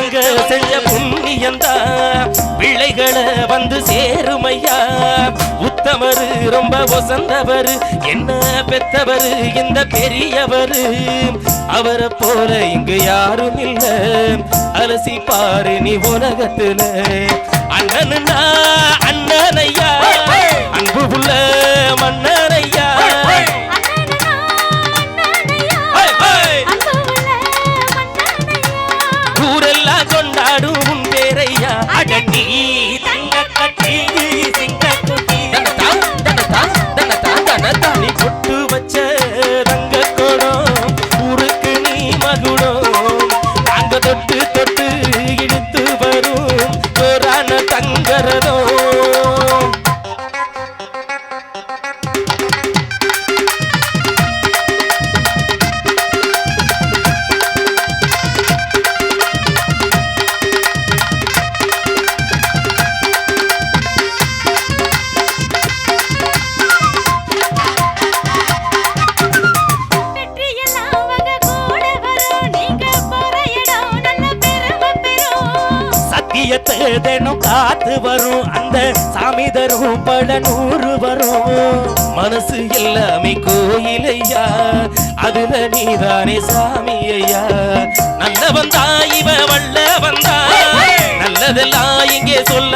அவங்க செஞ்ச புண்ணியந்தா. பிள்ளைகளை வந்து சேருமையா. உத்தமரு ரொம்ப ஒசந்தவரு. என்ன பெத்தவரு இந்த பெரியவரு. அவரை போல இங்கு யாரும் இல்ல. அலசி பாரு நீ உலகத்துல. அண்ணனுன்னா அண்ணனையா. அட நீ தங்க கட்டி தினம் காத்து வரும் அந்த சாமி தரும் பல நூறு வரும். மனசு எல்லாமே கோயிலையா? அதுல நீதானே சாமி ஐயா நல்ல வந்தா இவ வல்ல வந்தா நல்லதெல்லாம் இங்கே சொல்ல